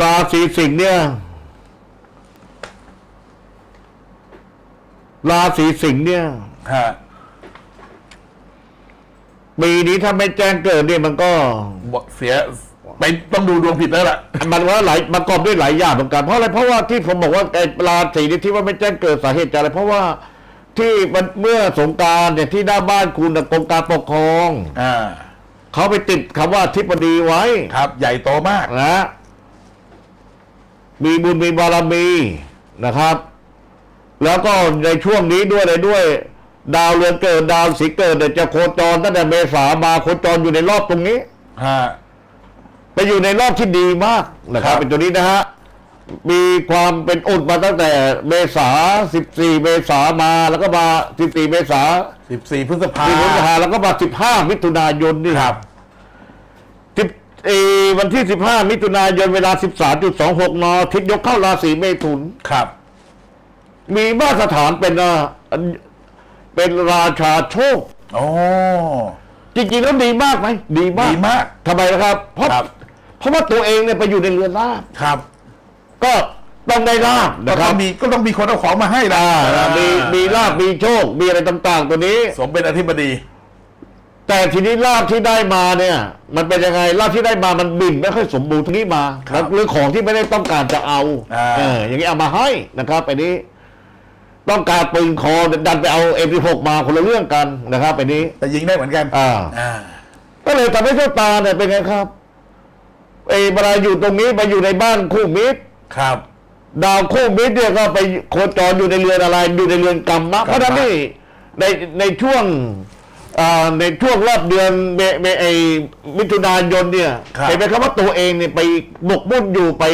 ราศีสิงห์เนี่ย ราศีสิงห์เนี่ยฮะปีนี้ถ้าไม่แจ้งเกิดเนี่ยมันก็ บอกเสียไปต้องดูดวงผิดแล้วล่ะ มันว่าหลายประกอบด้วยหลายอย่างเหมือนกันเพราะอะไรเพราะว่าที่ผมบอกว่าไอ้ราศีนี้ที่ว่าไม่แจ้งเกิดสาเหตุจากอะไรเพราะว่าที่มันเมื่อสงกรารเนี่ยที่หน้าบ้านคุณน่ะกรมการปกครองอ่าเขาไปติดคำว่าทิบดีไว้ ครับ ใหญ่โตมาก นะ มีบุญมีบารมีนะครับ แล้วก็ในช่วงนี้ด้วยอะไรด้วย ดาวเรือนเกิดดาวสีเกิดเนี่ยจะโคจรตั้งแต่เมษามาโคจรอยู่ในรอบตรงนี้ฮะไปอยู่ในรอบที่ดีมากนะครัครับบเป็นตัวนี้นะฮะมีความเป็นอุดมาตั้งแต่เมษา 14 เมษามาแล้วก็มา 14 เมษาสิบสี่พฤษภาสี่พฤษภาแล้วก็มา 15 มิถุนายนนี่ครับสิบ เออวันที่ 15 มิถุนายนเวลา 13.26 น ทิศยกเข้าราศีเมถุน ครับ มีมาตรฐานเป็นอ่าเป็นราชาโชค โอ้จริงๆแล้วดีมากไหมดีมาก ดีมาก ทำไมนะครับ เพราะครับ เพราะว่าตัวเองเนี่ยไปอยู่ในเรือนราบครับก็ต้องได้ลาบก็นะคต้รัอบงมีก็ต้องมีคนเอาของมาให้ละอ่ามีมีลาบมีโชค มีอะไรต่างๆ ตัวนี้ สมเป็นอธิบดี แต่ทีนี้ลาบที่ได้มาเนี่ย มันเป็นยังไงลาบที่ได้มามันบินไม่ค่อยสมบูรณ์ทั้งนี้มาครับ หรือของที่ไม่ได้ต้องการจะเอาอ่า เอออย่างนี้เอามาให้นะครับอันนี้ ต้องการปืนคอดันไปเอาเอ็มพีหกมาคนละเรื่องกันนะครับอันนี้ แต่ยิงได้เหมือนกันอ่า อ่า ก็เลยทำให้เจ้าตาเนี่ยเป็นไงครับไอ้เวลาอยู่ตรงนี้ไปอยู่ในบ้านคู่มิตร ครับ ดาวคู่มิตรเนี่ยก็ไปโคจรอยู่ในเรือนอะไรอยู่ในเรือนกรรมะเพราะฉะนั้นนี่ในในช่วงอ่า ในช่วงรอบเดือนเมเมไอมิถุนายนเนี่ยครับ เห็นไหมครับว่าตัวเองเนี่ยไปหมกมุ่นอยู่ไป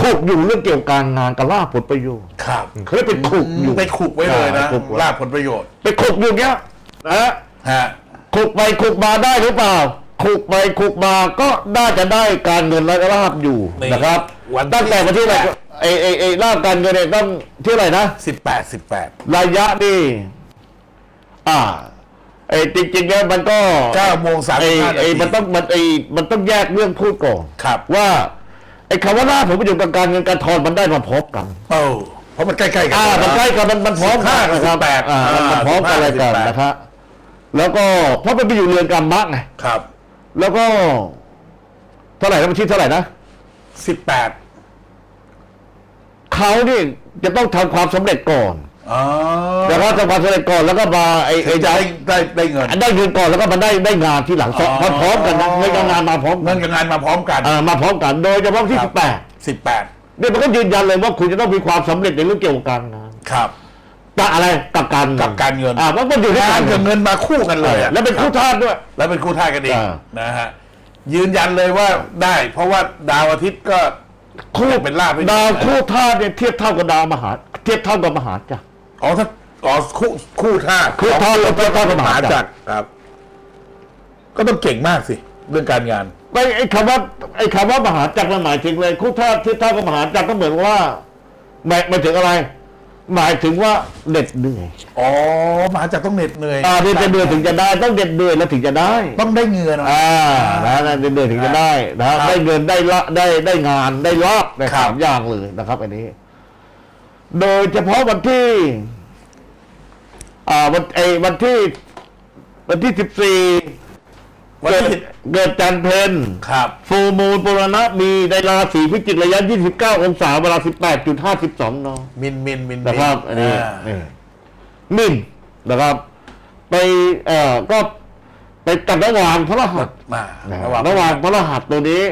คุกอยู่เรื่องเกี่ยวกับการงานกับล่าผลประโยชน์ครับเขาเรียกไปคุกอยู่ ไปขุกไว้เลยนะอ่าขุกไว้ ลาบผลประโยชน์ไปคุกอยู่เงี้ยนะ ฮะ ขุกไปขุกมาได้หรือเปล่า ขุกไปขุกมาก็น่าจะได้การเงินและลาบอยู่นี่นะครับวันที่ตั้งแต่วันที่อะไรสิบแปด ไอไอไอลาบการเงินเนี่ยต้องที่อะไรนะ สิบแปดสิบแปดระยะนี่อ่า ไอจริงๆแล้วมันก็เก้าโมงสามไอสิบห้าไอนาทีมันต้องมันไอมันต้องแยกเรื่องพูดก่อนครับ ว่าไอคำว่าลาบผลประโยชน์กับการเงินการทอนมันได้มาพบกันโอ้เพราะมันใกล้ๆกัอ่ามันใกล้กันมันมันพร้อมกันนะครับสิบแปดอ่ามันมันพร้อมกันอะไรกันสิบแปดนะครับแล้วก็เพราะมันไปอยู่เรือนกรรมมะไงครับแล้วก็เท่าไหร่นะบัญชีเท่าไหร่นะสิบแปดเขานี่จะต้องทำความสำเร็จก่อน อ๋อแล้วก็ทำความสำเร็จก่อนแล้วก็มาไอ้ถึไอ้งจะได้ได้ได้เงิน ได้เงินก่อนแล้วก็มาได้ได้งานที่หลังอ๋อ พร้อมๆกันนะเงินกับงานมาพร้อมกัเงินนกับงานมาพร้อมกัน อ่ามาพร้อมกันโดยเฉพาะที่สิบแปด สิบแปดเนี่ยมันก็ยืนยันเลยว่าคุณจะต้องมีความสำเร็จในเรื่องเกี่ยวกับการงานครับกับอะไรกับการเงินกับการเงิน อ่ามันก็อยู่ที่งาการนเงิกับนเงินมาคู่กันเลยอะแล้วเป็นคู่ธาตุด้วย แล้วเป็นคู่ท่ากันอีกอ่า นะฮะยืนยันเลยว่าได้ เพราะว่าดาวอาทิตย์ก็คู่เป็นลาภให้ ดาวคู่ธาตุเนี่ยเทียบเท่ากับดาวมหา เทียบเท่ากับมหาจักร อ๋อถ้าอ๋อคู่คู่ท่าคู่ท่าแล้วเทียบเท่ากับมหาจักร จักรครับ ก็ต้องเก่งมากสิ เรื่องการงานไอ้ไอ้คำว่าไอ้คำว่ามหาจักรมันหมายถึงเลยคู่ธาตุที่เท่ากับมหาจักรก็เหมือนว่าหมายหมายถึงอะไร หมายถึงว่าเด็ดเหนื่อยอ๋อมหาจักรต้องเหน็ดเหนื่อยอ่าเด็ดเหนื่อยถึงจะได้ต้องเด็ดเหนื่อยแล้วถึงจะได้ต้องได้เงินอ่านะนะเด็ดเหนื่อยถึงจะได้นะได้เงินได้ละได้ได้งานได้ลาบได้สามอย่างเลยนะครับ อันนี้ โดยเฉพาะวันที่อ่าวันไอ้วันที่ วันที่สิบสี่วันเกิดที่เกิดจันทร์เพนครับ ฟูลมูลปุรณะมีในราศีพิจิกระยะ 29 องศาเวลา 18.52 น มินมินมินนะครับอันนี้อ่านี่มินนะครับ ไปเอ่อก็ไปตัดระหว่างพระรหัสมาระหว่างระหว่างพระรหัสตัวนี้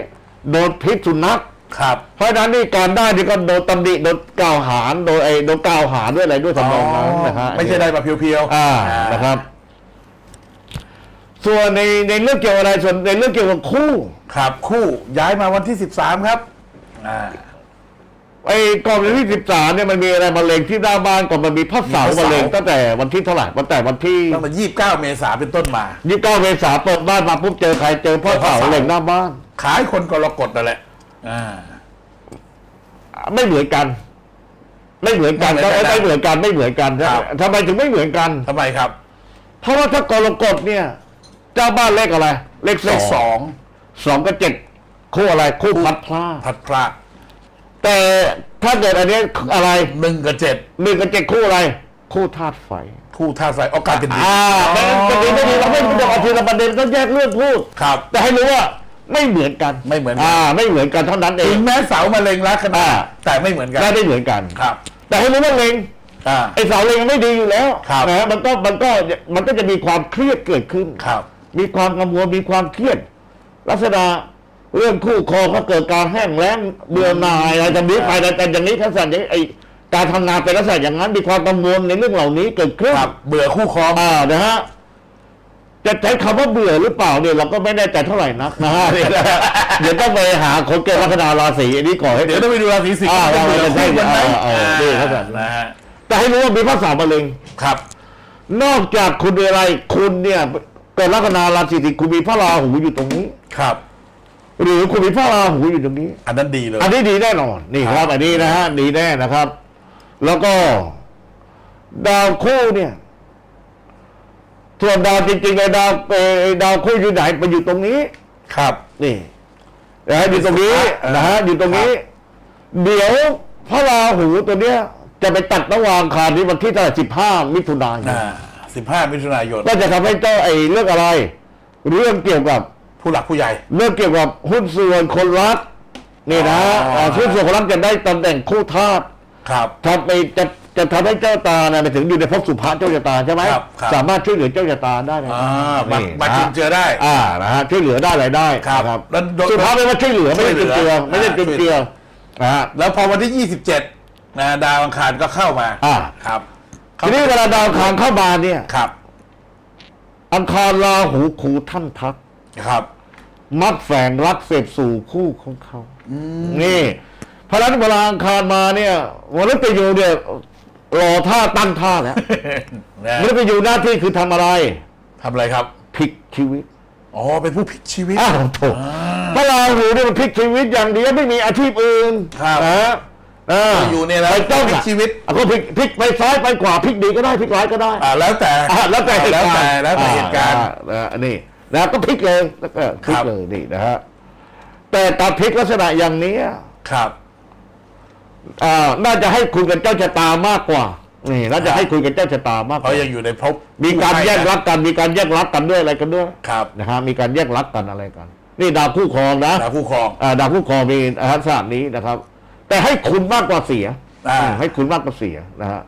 โดนพิษสุนัข ครับ เพราะฉะนั้นนี่การได้นี่ก็โดนตำหนิโดนกล่าวหาโดยไอ้โดนกล่าวหาด้วยอะไรด้วยทำนองนั้นนะฮะไม่ใช่ได้มาเพียวๆอ่านะครับ ส่วนในในเรื่องเกี่ยวกับอะไรส่วนในเรื่องเกี่ยวกับคู่ ครับคู่ย้ายมาวันที่สิบสามครับอ่าไอ้ก่อนวันที่สิบสามเนี่ยมันมีอะไรมะเร็งที่หน้าบ้านก่อนมันมีพระเสาร์มีพระเสาร์มะเร็งตั้งแต่วันที่เท่าไหร่ตั้งแต่วันที่ตั้งแต่ยี่สิบเก้าเมษาเป็นต้นมายี่สิบเก้าเมษาเปิดบ้านมาปุ๊บเจอใครเจอพ่อเจอพระเสาเสาร์มะเร็งหน้าบ้านขายคนกรกฎนั่นแหละ อ่า ไม่เหมือนกัน ไม่เหมือนกันไม่เหมือนกันนะไม่เหมือนกันไม่เหมือนกันครับ ทำไมถึงไม่เหมือนกัน ทำไมครับ เพราะว่าถ้ากรกฎเนี่ย เจ้าบ้านเลขอะไร เลขเลขสสององสองกับเจ็ดคู่อะไรคู่พัดพลาดพัดพระนแต่ถ้าเกิดอันนี้อะไรหนึ่งกับเจ็ดหนึ่งกับเจ็ดคู่อะไร คู่ธาตุไฟ คู่ท่าไฟโอกาสจะดีอ่าแต่จะดีไม่ดีเราไม่ต้องเอาทีละประเด็นก็แยกเรื่องพูด ครับ แต่ให้รู้ว่า ไม่เหมือนกันไม่เหมือนกัน อ่า ไม่เหมือนกันเท่านั้นเอถึงง แม้เสามาเล็งลัคนาอ่า แต่ไม่เหมือนกัน ได้ไม่เหมือนกัน ครับแต่ให้รู้ว่าเล็งอ่า ไอ้เสาเล็งไม่ดีอยู่แล้วครับนะฮะมันก็มันก็มันก็จะมีความเครียดเกิดขึ้น ครับ มีความกังวลมีความเครียด ลักษณะเรื่องคู่ครองก็เกิดการแห้งแล้งเบื่อหน่ายอะไรจะนี้ไปแต่แต่อย่างนี้ทัศนอย่างนี้ไอการทำงานเป็นลักษณะอย่างนั้นมีความกังวลในเรื่องเหล่านี้เกิดขึ้นครับเบื่อคู่ครอง อ่านะฮะ จะใช้คำว่าเบื่อหรือเปล่าเนี่ยเราก็ไม่แน่ใจเท่าไหร่นักนะฮะเนี่ยนะฮะเดี๋ยวต้องไปหาคนเกิดลัคนาราศีอันนี้ก่อนให้เดี๋ยวต้องไปดูราศีสิงห์อ่าว่าเบื่อเราจะคู่กันไหมเออเออนี่เขาแบบนะฮะแต่ให้รู้ว่ามีภาษามะเร็ง ครับ นอกจากคุณมีอะไรคุณเนี่ยเกิดลัคนาราศีสิงห์คุณมีพระราหูอยู่ตรงนี้ ครับ หรือคุณมีพระราหูอยู่ตรงนี้ อันนั้นดีเลย อันนี้ดีแน่นอนนี่คครัรับ บ อันนี้นะฮะดีแน่นะครับ แล้วก็ ดาวคู่เนี่ย ส่วนดาวจริงๆเลยดาวเอ่อดาวคู่อยู่ไหนไปอยู่ตรงนี้ ครับ นี่นะฮะอยู่ตรงนี้เออนะฮะอยู่ตรงนี้ เดี๋ยวพระราหูตัวเนี้ย จะไปตัดระหว่างคารนี้วันที่เท่าไหร่สิบห้ามิถุนายนอ่าสิบห้ามิถุนายน ก็จะทำให้เจ้าไอ้เรื่องอะไร เรื่องเกี่ยวกับผู้หลักผู้ใหญ่ เรื่องเกี่ยวกับหุ้นส่วนคนรักนี่นะอ๋ออ่าหุ้นส่วนคนรักจะได้ตำแหน่งคู่ทาสครับ ทำไปจะ จะทำให้เจ้าตาเนี่ยไปถึงอยู่ในภพสุภาเจ้าชะตาใช่ไหมครับครับ สามารถช่วยเหลือเจ้าชะตาได้นะอ่ามานี่มานะจุฮะนเจือได้ อ่านะฮะช่วยเหลือได้อะไรได้ครับนะครับแล้วโดยสุภาพไม่ว่าช่วยเหลือไม่ได้ช่จุวยนเหลืเจืออไม่ได้จุนเจือนะฮะ แล้วพอวันที่ 27นะดาวอังคารก็เข้ามาอ่า ครับทีนี้เวลาดาวอังคารเข้ามาเนี่ย ครับอังคารราหูขูท่านทัก ครับ มัดแฝงรักเสพสู่คู่ของเขานี่เพราะฉะนั้นเวลาอังคารมาเนี่ยมนุษย์ไปอยู่เนี่ย รอท่าตั้งท่าแล้วนะมนุษย์ไปอยู่หน้าที่คือทำอะไรทำอะไรครับ พลิกชีวิตอ๋อ เป็นผู้พลิกชีวิต อ้าวโถพระราหูเนี่ยมันพลิกชีวิตอย่างเดียวไม่มีอาชีพอื่นครับ นะเอออยู่เนี่ยนะไปต้องพลิกอะชีวิต อะก็พลิกพลิกไปซ้ายไปขวาพลิกดีก็ได้พลิกร้ายก็ได้ อ่าแล้วแต่อะแล้วแต่เหตุแล้วการแต่ณ์แล้วแต่เหตุการณ์ อ่าอันนี้นะก็พลิกเลยแล้วก็พลิกครับเลยนี่นะฮะแต่การพลิกลักษณะอย่างนี้ครับอ่า น่าจะให้คุยกับเจ้าชะตามากกว่านี่น่าจะให้คุยกับเจ้าชะตามากเพกว่าราะยังอยู่ในภพมีการแยกผู้ให้นะรักกันมีการแยกรักกันด้วยอะไรกันด้วยครับนะฮะมีการแยกรักกันอะไรกัน นี่ดาวคู่ครองนะดาวคู่ครอง อ่าดาวคู่ครองมีลักษณะนี้นะครับ แต่ให้คุณมากกว่าเสียอ่าอืมให้คุณมากกว่าเสียนะฮะ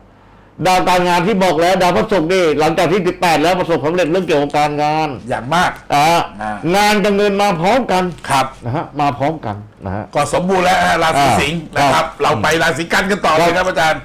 ดาวการงานที่บอกแล้ว ดาวพระศุกร์นี่หลังจากที่ 18 แล้วประสบความสำเร็จเรื่องเกี่ยวกับการงานอย่างมาก อ่าอ่างานกับเงินมาพร้อมกันครับ นะฮะมาพร้อมกันนะฮะ ก็สมบูรณ์แล้วฮะราศีอ่าสิงห์นะคครัรับบเราไปราศีกันกันต่อเลยครับอาจารย์